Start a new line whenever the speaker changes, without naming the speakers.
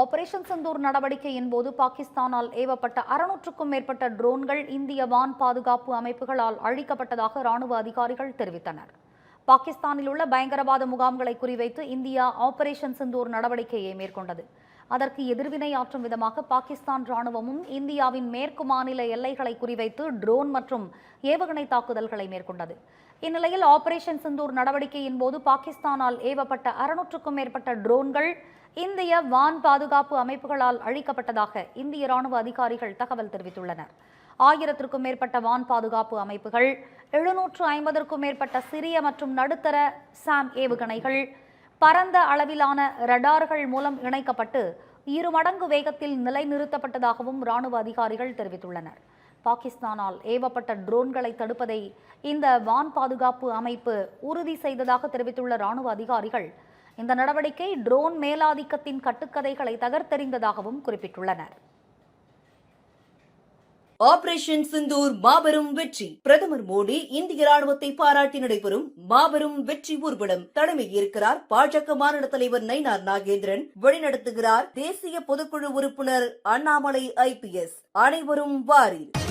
Operation Senthur நடவடிக்கையின் போது பாகிஸ்தானால் ஏவப்பட்ட அறுநூற்றுக்கும் மேற்பட்ட ட்ரோன்கள் இந்திய வான் பாதுகாப்பு அமைப்புகளால் அழிக்கப்பட்டதாக ராணுவ அதிகாரிகள் தெரிவித்தனர். பாகிஸ்தானில் உள்ள பயங்கரவாத முகாம்களை குறிவைத்து இந்தியா ஆபரேஷன் செந்தூர் நடவடிக்கையை மேற்கொண்டது. அதற்கு எதிர்வினையாற்றும் விதமாக பாகிஸ்தான் ராணுவமும் இந்தியாவின் மேற்கு மாநில எல்லைகளை குறிவைத்து ட்ரோன் மற்றும் ஏவுகணை தாக்குதல்களை மேற்கொண்டது. இந்நிலையில் ஆபரேஷன் சிந்தூர் நடவடிக்கையின் போது பாகிஸ்தானால் ஏவப்பட்ட அறுநூற்றுக்கும் மேற்பட்ட ட்ரோன்கள் இந்திய வான் பாதுகாப்பு அமைப்புகளால் அழிக்கப்பட்டதாக இந்திய ராணுவ அதிகாரிகள் தகவல் தெரிவித்துள்ளனர். ஆயிரத்திற்கும் மேற்பட்ட வான் பாதுகாப்பு அமைப்புகள் எழுநூற்று ஐம்பதற்கும் மேற்பட்ட சிறிய மற்றும் நடுத்தர சாம் ஏவுகணைகள் பரந்த அளவிலான ரடார்கள் மூலம் இணைக்கப்பட்டு இரு மடங்கு வேகத்தில் நிலைநிறுத்தப்பட்டதாகவும் ராணுவ அதிகாரிகள் தெரிவித்துள்ளனர். பாகிஸ்தானால் ஏவப்பட்ட ட்ரோன்களை தடுப்பதை இந்த வான் பாதுகாப்பு அமைப்பு உறுதி செய்ததாக தெரிவித்துள்ள ராணுவ அதிகாரிகள் இந்த நடவடிக்கை ட்ரோன் மேலாதிக்கத்தின் கட்டுக்கதைகளை தகர்த்தெறிந்ததாகவும் குறிப்பிட்டுள்ளனர்.
ஆபரேஷன் சிந்தூர் மாபெரும் வெற்றி. பிரதமர் மோடி இந்திய ராணுவத்தை பாராட்டி நடைபெறும் மாபெரும் வெற்றி ஊர்வலம். தலைமை ஏற்கிறார் பாஜக மாநில தலைவர் நயினார் நாகேந்திரன். வழிநடத்துகிறார் தேசிய பொதுக்குழு உறுப்பினர் அண்ணாமலை ஐபிஎஸ் அனைவரும் வாரீர்